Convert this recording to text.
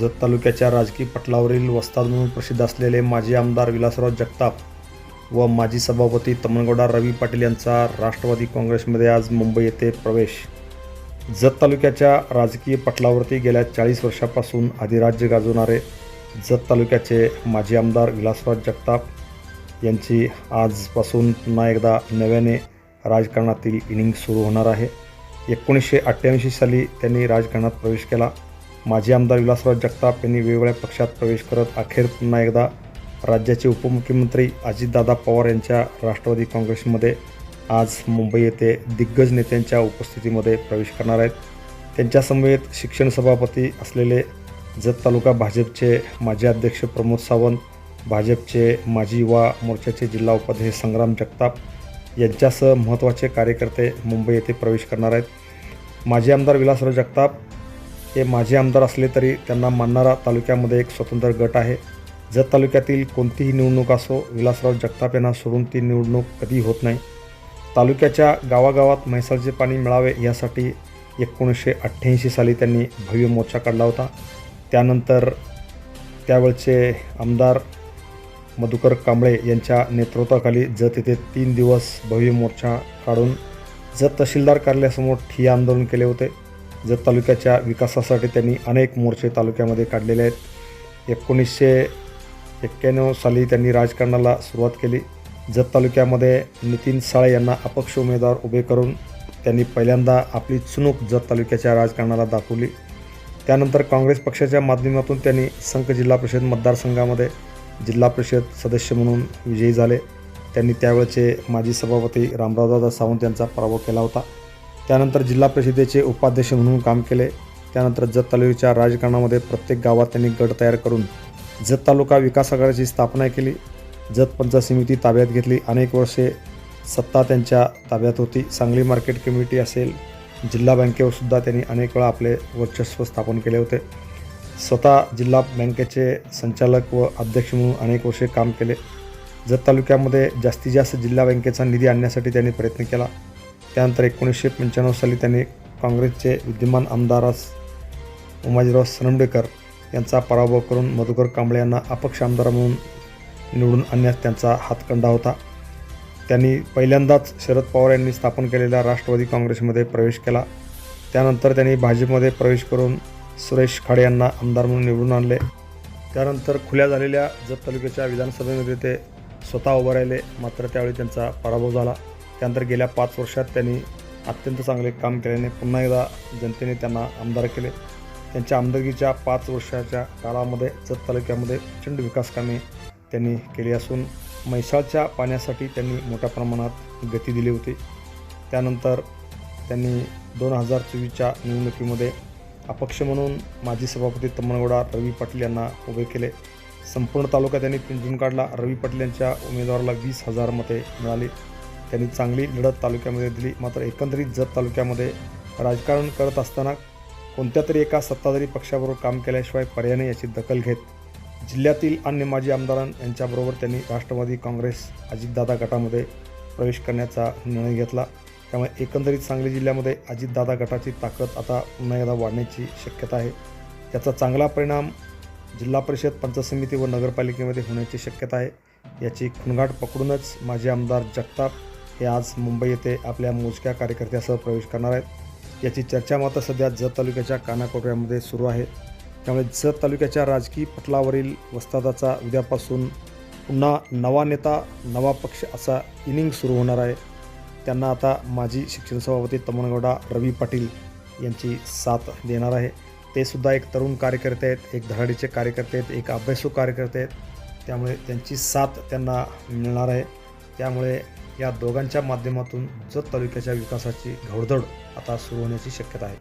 जत तालुक्याच्या राजकीय पटलावरील वस्ताद म्हणून प्रसिद्ध असलेले माजी आमदार विलासराव जगताप व माजी सभापती तमनगौडा रवी पाटील यांचा राष्ट्रवादी काँग्रेसमध्ये आज मुंबई येथे प्रवेश. जत तालुक्याच्या राजकीय पटलावरती गेल्या चाळीस वर्षापासून अधिराज्य गाजवणारे जत तालुक्याचे माजी आमदार विलासराव जगताप यांची आजपासून पुन्हा एकदा नव्याने राजकारणातील इनिंग सुरू होणार आहे. एकोणीसशे अठ्ठ्याऐंशी साली त्यांनी राजकारणात प्रवेश केला. माजी आमदार विलासराव जगताप यांनी वेगवेगळ्या पक्षात प्रवेश करत अखेर पुन्हा एकदा राज्याचे उपमुख्यमंत्री अजितदादा पवार यांच्या राष्ट्रवादी काँग्रेसमध्ये आज मुंबई येथे दिग्गज नेत्यांच्या उपस्थितीमध्ये प्रवेश करणार आहेत. त्यांच्यासमवेत शिक्षण सभापती असलेले जत तालुका भाजपचे माजी अध्यक्ष प्रमोद सावंत भाजपचे माजी युवा मोर्चाचे जिल्हा उपाध्यक्ष संग्राम जगताप यांच्यासह महत्त्वाचे कार्यकर्ते मुंबई येथे प्रवेश करणार आहेत. माजी आमदार विलासराव जगताप हे माजी आमदार असले तरी त्यांना मानणारा तालुक्यामध्ये एक स्वतंत्र गट आहे. जत तालुक्यातील कोणतीही निवडणूक असो विलासराव जगताप यांना सोडून ती निवडणूक कधी होत नाही. तालुक्याच्या गावागावात म्हैसाळचे पाणी मिळावे यासाठी एकोणीसशे अठ्ठ्याऐंशी साली त्यांनी भव्य मोर्चा काढला होता. त्यानंतर त्यावेळचे आमदार मधुकर कांबळे यांच्या नेतृत्वाखाली जत येथे तीन दिवस भव्य मोर्चा काढून जत तहसीलदार कार्यालयासमोर ठिय्या आंदोलन केले होते. जत तालुक्याच्या विकासासाठी त्यांनी अनेक मोर्चे तालुक्यामध्ये काढलेले आहेत. एकोणीसशे एक्क्याण्णव साली त्यांनी राजकारणाला सुरुवात केली. जत तालुक्यामध्ये नितीन साळे यांना अपक्ष उमेदवार उभे करून त्यांनी पहिल्यांदा आपली चुणूक जत तालुक्याच्या राजकारणाला दाखवली. त्यानंतर काँग्रेस पक्षाच्या माध्यमातून त्यांनी संघ जिल्हा परिषद मतदारसंघामध्ये जिल्हा परिषद सदस्य म्हणून विजयी झाले. त्यांनी त्यावेळचे माजी सभापती रामरावदादा सावंत यांचा पराभव केला होता. त्यानंतर जिल्हा परिषदेचे उपाध्यक्ष म्हणून काम केले. त्यानंतर जत तालुक्याच्या राजकारणामध्ये प्रत्येक गावात त्यांनी गट तयार करून जत तालुका विकास आघाडीची स्थापना केली. जत पंचायत समिती ताब्यात घेतली. अनेक वर्षे सत्ता त्यांच्या ताब्यात होती. सांगली मार्केट कमिटी असेल जिल्हा बँकेवर सुद्धा त्यांनी अनेक वेळा आपले वर्चस्व स्थापन केले होते. स्वतः जिल्हा बँकेचे संचालक व अध्यक्ष म्हणून अनेक वर्षे काम केले. जत तालुक्यामध्ये जास्तीत जास्त जिल्हा बँकेचा निधी आणण्यासाठी त्यांनी प्रयत्न केला. त्यानंतर एकोणीसशे पंच्याण्णव साली त्यांनी काँग्रेसचे विद्यमान आमदारास उमाजीराव सनंडेकर यांचा पराभव करून मधुकर कांबळे यांना अपक्ष आमदार म्हणून निवडून आणण्यास त्यांचा हातखंडा होता. त्यांनी पहिल्यांदाच शरद पवार यांनी स्थापन केलेल्या राष्ट्रवादी काँग्रेसमध्ये प्रवेश केला. त्यानंतर त्यांनी भाजपमध्ये प्रवेश करून सुरेश खाडे यांना आमदार म्हणून निवडून आणले. त्यानंतर खुल्या झालेल्या जत तालुक्याच्या विधानसभेमध्ये ते स्वतः उभं राहिले. मात्र त्यावेळी त्यांचा पराभव झाला. त्यानंतर गेल्या पाच वर्षात त्यांनी अत्यंत चांगले काम केल्याने पुन्हा एकदा जनतेने त्यांना आमदार केले. त्यांच्या आमदारकीच्या पाच वर्षाच्या काळामध्ये जत तालुक्यामध्ये प्रचंड विकास कामे त्यांनी केली असून म्हैसाळच्या पाण्यासाठी त्यांनी मोठ्या प्रमाणात गती दिली होती. त्यानंतर त्यांनी दोन हजार चोवीसच्या निवडणुकीमध्ये अपक्ष म्हणून माजी सभापती तम्मनगौडा रवी पाटील यांना उभे केले. संपूर्ण तालुका त्यांनी पिंजून काढला. रवी पाटील यांच्या उमेदवाराला वीस हजार मते मिळाली. त्यांनी चांगली लढत तालुक्यामध्ये दिली. मात्र एकंदरीत जत तालुक्यामध्ये राजकारण करत असताना कोणत्या तरी एका सत्ताधारी पक्षाबरोबर काम केल्याशिवाय पर्याय नाही याची दखल घेत जिल्ह्यातील अन्य माजी आमदारां यांच्याबरोबर त्यांनी राष्ट्रवादी काँग्रेस अजितदादा गटामध्ये प्रवेश करण्याचा निर्णय घेतला. त्यामुळे एकंदरीत सांगली जिल्ह्यामध्ये अजितदादा गटाची ताकद आता पुन्हा एकदा वाढण्याची शक्यता आहे. त्याचा चांगला परिणाम जिल्हा परिषद पंचायत समिती व नगरपालिकेमध्ये होण्याची शक्यता आहे. याची खुणगाट पकडूनच माजी आमदार जगताप हे आज मुंबई येथे आपल्या मोजक्या कार्यकर्त्यासह प्रवेश करणार आहेत. याची चर्चा मात्र सध्या जत तालुक्याच्या कानाकोपऱ्यामध्ये सुरू आहे. त्यामुळे जत तालुक्याच्या राजकीय पटलावरील वस्तादाचा उद्यापासून पुन्हा नवा नेता नवा पक्ष असा इनिंग सुरू होणार आहे. त्यांना आता माजी शिक्षण सभापती तमनगौडा रवी पाटील यांची साथ देणार आहे. ते सुद्धा एक तरुण कार्यकर्ते आहेत एक धडाडीचे कार्यकर्ते आहेत एक अभ्यासू कार्यकर्ते आहेत. त्यामुळे त्यांची साथ त्यांना मिळणार आहे. त्यामुळे या दोघांच्या माध्यमातून जत तालुक्याच्या विकासाची घौडदौड आता सुरू होण्याची शक्यता आहे.